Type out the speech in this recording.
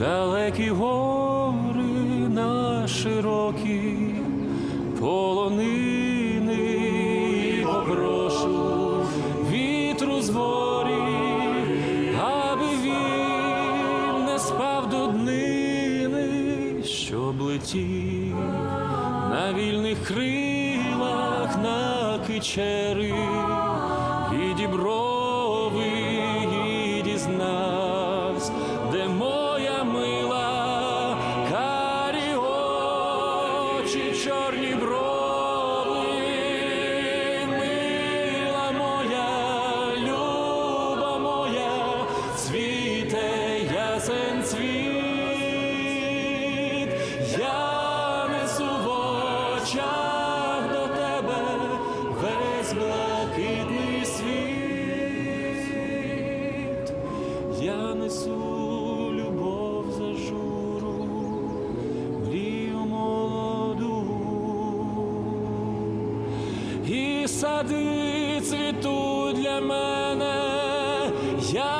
Далекі гори на широкі полонини. І попрошу вітру з морів, аби він не спав до днини, щоб летів на вільних крилах на кичери. І діброви і дізнавсь, ясен цвіт, я несу в очах до тебе весь блакитний світ, я несу любов за журу, мрію молоду, і сади цвітуть для мене, як